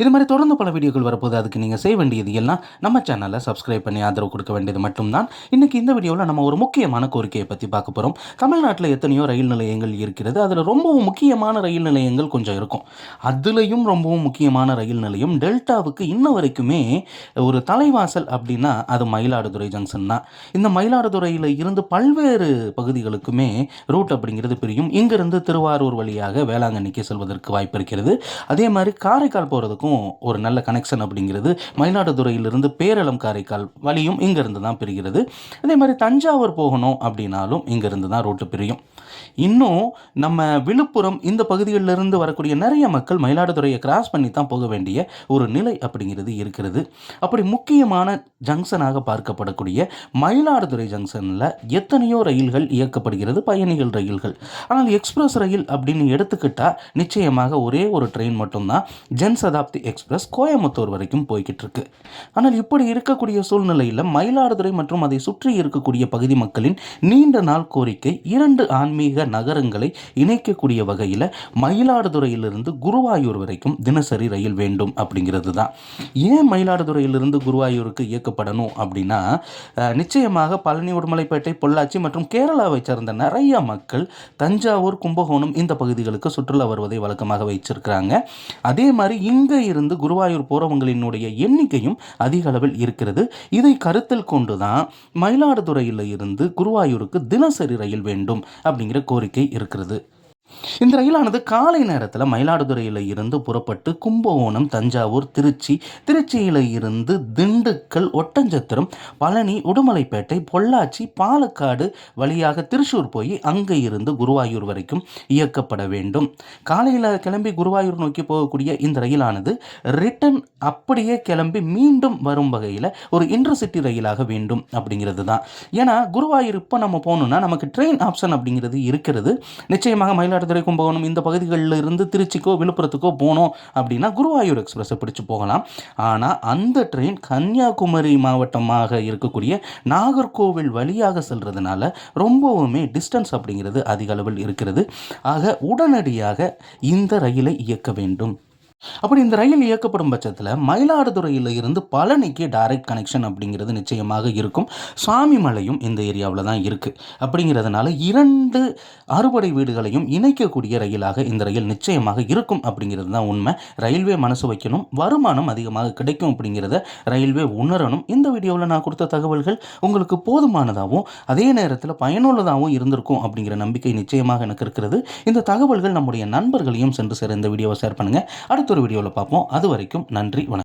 இது மாதிரி தொடர்ந்து பல வீடியோக்கள் வரப்போது அதுக்கு நீங்கள் செய்ய வேண்டியது எல்லாம் நம்ம சேனலை சப்ஸ்கிரைப் பண்ணி ஆதரவு கொடுக்க வேண்டியது மட்டும்தான். இன்றைக்கி இந்த வீடியோவில் நம்ம ஒரு முக்கியமான கோரிக்கையை பற்றி பார்க்க போகிறோம் தமிழ்நாட்டில் எத்தனையோ ரயில் நிலையங்கள் இருக்கிறது. அதில் ரொம்பவும் முக்கியமான ரயில் நிலையங்கள் கொஞ்சம் இருக்கும். அதுலேயும் ரொம்பவும் முக்கியமான ரயில் நிலையம் டெல்டாவுக்கு இன்ன வரைக்குமே ஒரு தலைவாசல் அப்படின்னா அது மயிலாடுதுறை ஜங்ஷன் தான். இந்த மயிலாடுதுறையில் இருந்து பல்வேறு பகுதிகளுக்குமே ரூட் அப்படிங்கிறது பிரியும். இங்கிருந்து திருவாரூர் வழியாக வேளாங்கண்ணிக்கு செல்வதற்கு வாய்ப்பு இருக்கிறது. அதே மாதிரி காரைக்கால் போகிறதுக்கும் ஒரு நல்ல கனெக்ஷன் அப்படிங்கிறது மயிலாடுதுறையிலிருந்து பேரளம் காரைக்கால் வழியும் இங்கேருந்து தான் பிரிகிறது. அதே மாதிரி தஞ்சாவூர் போகணும் அப்படின்னாலும் இங்கிருந்து தான் ரோட்டு பிரியும். இன்னும் நம்ம விழுப்புரம் இந்த பகுதிகளிலிருந்து வரக்கூடிய நிறைய மக்கள் மயிலாடுதுறையை கிராஸ் பண்ணி தான் போக வேண்டிய ஒரு நிலை அப்படிங்கிறது இருக்கிறது. அப்படி முக்கியமான ஜங்ஷனாக பார்க்கப்படக்கூடிய மயிலாடுதுறை ஜங்ஷனில் எத்தனையோ ரயில்கள் இயக்கப்படுகிறது பயணிகள் ரயில்கள். ஆனால் எக்ஸ்பிரஸ் ரயில் அப்படின்னு எடுத்துக்கிட்டால் நிச்சயமாக ஒரே ஒரு ட்ரெயின் மட்டும்தான். ஜன் சதாப்தி எக்ஸ்பிரஸ் கோயம்புத்தூர் வரைக்கும் போய்கிட்டு இருக்கு ஆனால் இப்படி இருக்கக்கூடிய சூழ்நிலையில் மயிலாடுதுறை மற்றும் அதை சுற்றி இருக்கக்கூடிய பகுதி மக்களின் நீண்ட நாள் கோரிக்கை இரண்டு ஆன்மீக நகரங்களை இணைக்கக்கூடிய வகையில் மயிலாடுதுறையிலிருந்து குருவாயூர் வரைக்கும் தினசரி ரயில் வேண்டும் அப்படிங்கிறது தான் ஏன் மயிலாடுதுறையிலிருந்து குருவாயூருக்கு இயக்கப்படணும் அப்படின்னா நிச்சயமாக பழனி உடுமலைப்பேட்டை பொள்ளாச்சி மற்றும் கேரளாவை சேர்ந்த நிறைய மக்கள் தஞ்சாவூர் கும்பகோணம் இந்த பகுதிகளுக்கு சுற்றுலா வருவதை வழக்கமாக வைச்சிருக்கிறாங்க அதே மாதிரி இங்கே இருந்து குருவாயூர் போகிறவங்களினுடைய எண்ணிக்கையும் அதிக அளவில் இருக்கிறது. இதை கருத்தில் கொண்டு தான் மயிலாடுதுறையில் இருந்து குருவாயூருக்கு தினசரி ரயில் வேண்டும் அப்படிங்கிற கோரிக்கை இருக்கிறது. இந்த ரயிலானது காலை நேரத்தில் மயிலாடுதுறையில் இருந்து புறப்பட்டு கும்பகோணம் தஞ்சாவூர் திருச்சி திருச்சியில் இருந்து திண்டுக்கல் ஒட்டஞ்சத்திரம் பழனி உடுமலைப்பேட்டை பொள்ளாச்சி பாலக்காடு வழியாக திருச்சூர் போய் அங்கே இருந்து குருவாயூர் வரைக்கும் இயக்கப்பட வேண்டும். காலையில் கிளம்பி குருவாயூர் நோக்கி போகக்கூடிய இந்த ரயிலானது ரிட்டன் அப்படியே கிளம்பி மீண்டும் வரும் வகையில் ஒரு இன்டர்சிட்டி ரயிலாக வேண்டும் அப்படிங்கிறது தான் ஏன்னா குருவாயூர் இப்போ நம்ம போகணுன்னா நமக்கு ட்ரெயின் ஆப்ஷன் அப்படிங்கிறது இருக்கிறது. நிச்சயமாக மயிலாடுதுறை கும்பகோணம் இந்த பகுதிகளில் இருந்து திருச்சிக்கோ விழுப்புரத்துக்கோ போனோம் அப்படின்னா குருவாயூர் எக்ஸ்பிரஸை பிடிச்சு போகலாம். ஆனால் அந்த ட்ரெயின் கன்னியாகுமரி மாவட்டமாக இருக்கக்கூடிய நாகர்கோவில் வழியாக செல்றதுனால ரொம்பவுமே டிஸ்டன்ஸ் அப்படிங்கிறது அதிக அளவில் இருக்கிறது. ஆக உடனடியாக இந்த ரயிலை இயக்க வேண்டும். அப்படி இந்த ரயில் இயக்கப்படும் பட்சத்தில் மயிலாடுதுறையில் இருந்து பழனிக்கு டைரக்ட் கனெக்ஷன் அப்படிங்கிறது நிச்சயமாக இருக்கும். சுவாமிமலையும் இந்த ஏரியாவில் தான் இருக்குது அப்படிங்கிறதுனால இரண்டு அறுபடை வீடுகளையும் இணைக்கக்கூடிய ரயிலாக இந்த ரயில் நிச்சயமாக இருக்கும் அப்படிங்கிறது தான் உண்மை. ரயில்வே மனசு வைக்கணும் வருமானம் அதிகமாக கிடைக்கும் அப்படிங்கிறத ரயில்வே உணரணும். இந்த வீடியோவில் நான் கொடுத்த தகவல்கள் உங்களுக்கு போதுமானதாகவும் அதே நேரத்தில் பயனுள்ளதாகவும் இருந்திருக்கும் அப்படிங்கிற நம்பிக்கை நிச்சயமாக எனக்கு இருக்கிறது. இந்த தகவல்கள் நம்முடைய நண்பர்களையும் சென்று சேர இந்த வீடியோவை ஷேர் பண்ணுங்கள் அடுத்து ஒரு வீடியோவில் பார்ப்போம். அது வரைக்கும் நன்றி வணக்கம்.